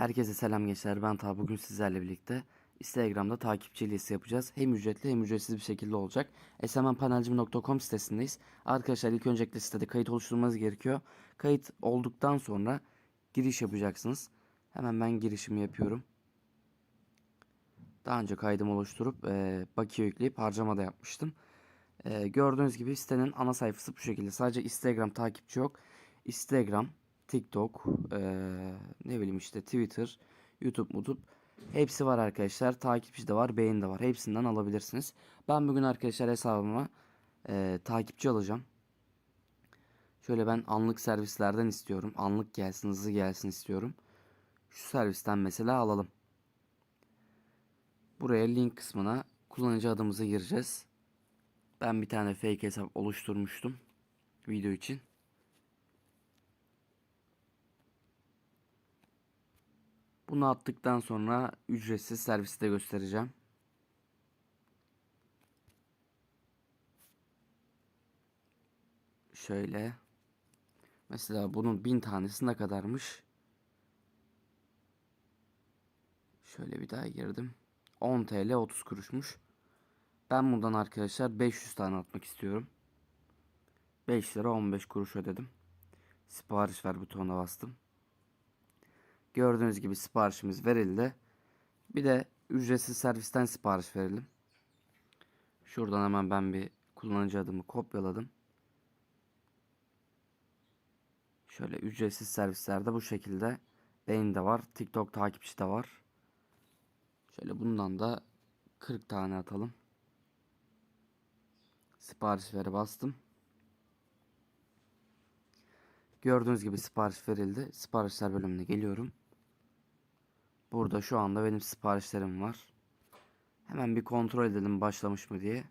Herkese selam gençler. Ben Ta bugün sizlerle birlikte Instagram'da takipçi listesi yapacağız. Hem ücretli hem ücretsiz bir şekilde olacak. smnpanelcim.com sitesindeyiz. Arkadaşlar ilk öncelikle sitede kayıt oluşturmanız gerekiyor. Kayıt olduktan sonra giriş yapacaksınız. Hemen ben girişimi yapıyorum. Daha önce kaydımı oluşturup e, bakiye yükleyip harcama da yapmıştım. E, gördüğünüz gibi sitenin ana sayfası bu şekilde. Sadece Instagram takipçi yok. Instagram, TikTok, eee, ne bileyim işte Twitter, YouTube, YouTube hepsi var arkadaşlar. Takipçi de var, beğeni de var. Hepsinden alabilirsiniz. Ben bugün arkadaşlar hesabıma eee, takipçi alacağım. Şöyle ben anlık servislerden istiyorum. Anlık gelsin, hızlı gelsin istiyorum. Şu servisten mesela alalım. Buraya link kısmına kullanıcı adımızı gireceğiz. Ben bir tane fake hesap oluşturmuştum video için. Bunu attıktan sonra ücretsiz servisi de göstereceğim. Şöyle. Mesela bunun bin tanesi ne kadarmış? Şöyle bir daha girdim. 10 TL 30 kuruşmuş. Ben bundan arkadaşlar 500 tane atmak istiyorum. 5 lira 15 kuruş ödedim. Sipariş ver butonuna bastım. Gördüğünüz gibi siparişimiz verildi. Bir de ücretsiz servisten sipariş verelim. Şuradan hemen ben bir kullanıcı adımı kopyaladım. Şöyle ücretsiz servislerde bu şekilde beğeni de var. TikTok takipçi de var. Şöyle bundan da 40 tane atalım. Sipariş veri bastım. Gördüğünüz gibi sipariş verildi. Siparişler bölümüne geliyorum. Burada şu anda benim siparişlerim var. Hemen bir kontrol edelim başlamış mı diye.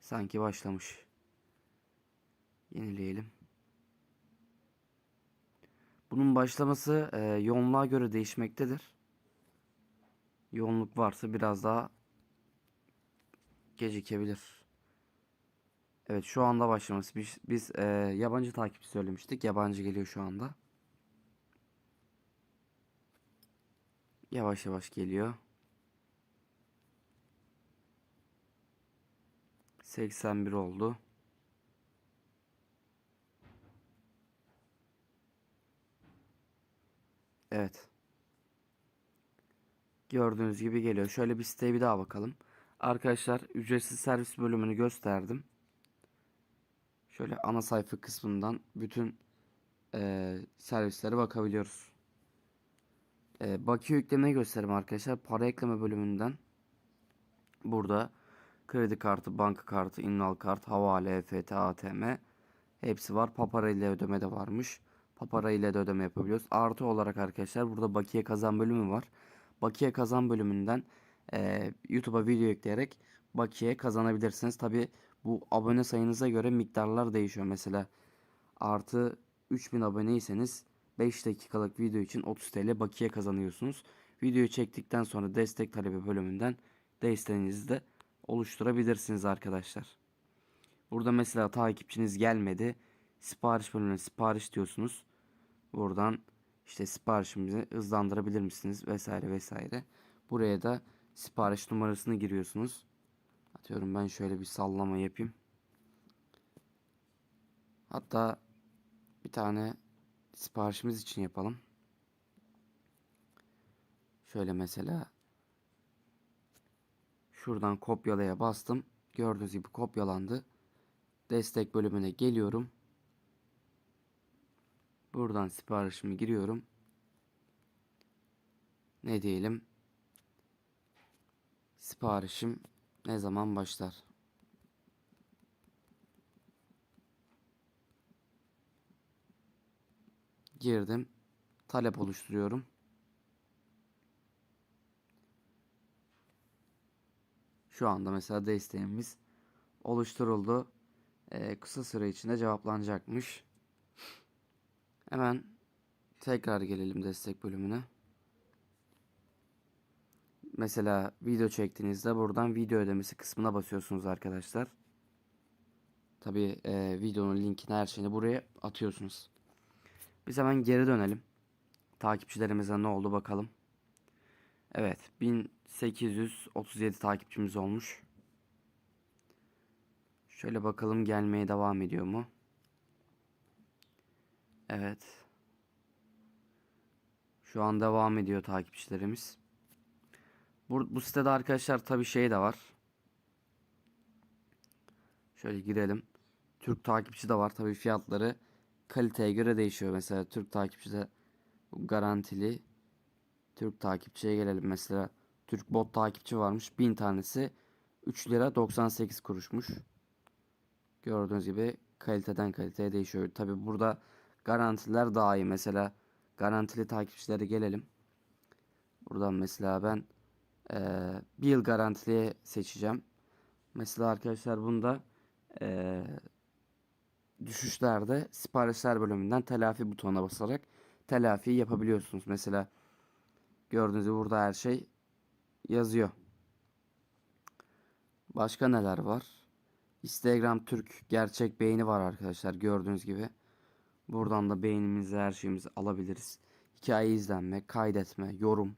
Sanki başlamış. Yenileyelim. Bunun başlaması e, yoğunluğa göre değişmektedir. Yoğunluk varsa biraz daha gecikebilir. Evet şu anda başlaması. Biz, biz e, yabancı takipçi söylemiştik. Yabancı geliyor şu anda. Yavaş yavaş geliyor. 81 oldu. Evet. Gördüğünüz gibi geliyor. Şöyle bir siteye bir daha bakalım. Arkadaşlar ücretsiz servis bölümünü gösterdim. Şöyle ana sayfa kısmından bütün e, servislere bakabiliyoruz. E, bakiye yüklemeyi göstereyim arkadaşlar. Para ekleme bölümünden burada kredi kartı, banka kartı, innal kart, havale, EFT, ATM hepsi var. Papara ile ödeme de varmış. Papara ile de ödeme yapabiliyoruz. Artı olarak arkadaşlar burada bakiye kazan bölümü var. Bakiye kazan bölümünden e, YouTube'a video yükleyerek bakiye kazanabilirsiniz. Tabi bu abone sayınıza göre miktarlar değişiyor. Mesela artı 3000 aboneyseniz 5 dakikalık video için 30 TL bakiye kazanıyorsunuz. Videoyu çektikten sonra destek talebi bölümünden desteğinizi de oluşturabilirsiniz arkadaşlar. Burada mesela takipçiniz gelmedi. Sipariş bölümüne sipariş diyorsunuz. Buradan işte siparişimizi hızlandırabilir misiniz vesaire vesaire. Buraya da sipariş numarasını giriyorsunuz. Atıyorum ben şöyle bir sallama yapayım. Hatta bir tane siparişimiz için yapalım. Şöyle mesela şuradan kopyalaya bastım. Gördüğünüz gibi kopyalandı. Destek bölümüne geliyorum. Buradan siparişimi giriyorum. Ne diyelim? Siparişim ne zaman başlar? Girdim. Talep oluşturuyorum. Şu anda mesela desteğimiz oluşturuldu. Ee, kısa süre içinde cevaplanacakmış. Hemen tekrar gelelim destek bölümüne. Mesela video çektiğinizde buradan video ödemesi kısmına basıyorsunuz arkadaşlar. Tabi e, videonun linkini her şeyini buraya atıyorsunuz. Biz hemen geri dönelim. takipçilerimize ne oldu bakalım. Evet 1837 takipçimiz olmuş. Şöyle bakalım gelmeye devam ediyor mu? Evet. Şu an devam ediyor takipçilerimiz. Bu, bu sitede arkadaşlar tabi şey de var. Şöyle girelim. Türk takipçi de var. Tabi fiyatları kaliteye göre değişiyor. Mesela Türk takipçi de bu garantili Türk takipçiye gelelim. Mesela Türk bot takipçi varmış. 1000 tanesi 3 lira 98 kuruşmuş. Gördüğünüz gibi kaliteden kaliteye değişiyor. Tabi burada garantiler daha iyi. Mesela garantili takipçilere gelelim. Buradan mesela ben eee bir yıl garantili seçeceğim. Mesela arkadaşlar bunda eee, düşüşlerde siparişler bölümünden telafi butonuna basarak telafi yapabiliyorsunuz. Mesela gördüğünüz gibi burada her şey yazıyor. Başka neler var? Instagram Türk gerçek beğeni var arkadaşlar gördüğünüz gibi. Buradan da beğenimizi her şeyimizi alabiliriz. Hikaye izlenme, kaydetme, yorum,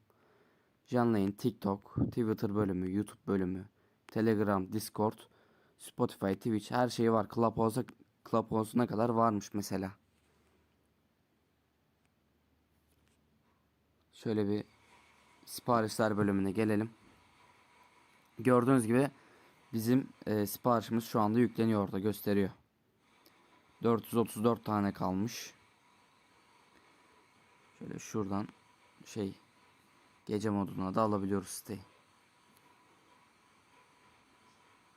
canlı yayın, TikTok, Twitter bölümü, YouTube bölümü, Telegram, Discord, Spotify, Twitch her şey var. Clubhouse'a Clubhouse'una kadar varmış mesela. Şöyle bir siparişler bölümüne gelelim. Gördüğünüz gibi bizim e, siparişimiz şu anda yükleniyor orada gösteriyor. 434 tane kalmış. Şöyle şuradan şey gece moduna da alabiliyoruz siteyi.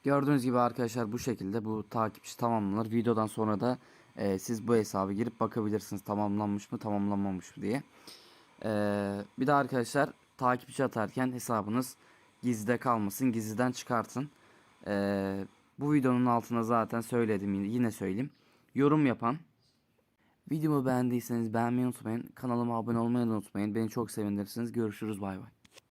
Gördüğünüz gibi arkadaşlar bu şekilde bu takipçi tamamlanır. Videodan sonra da e, siz bu hesabı girip bakabilirsiniz tamamlanmış mı tamamlanmamış mı diye. E, bir de arkadaşlar takipçi atarken hesabınız gizlide kalmasın. Gizliden çıkartın. E, bu videonun altına zaten söyledim yine, söyleyeyim. Yorum yapan Videomu beğendiyseniz beğenmeyi unutmayın. Kanalıma abone olmayı unutmayın. Beni çok sevindirirsiniz. Görüşürüz bay bay.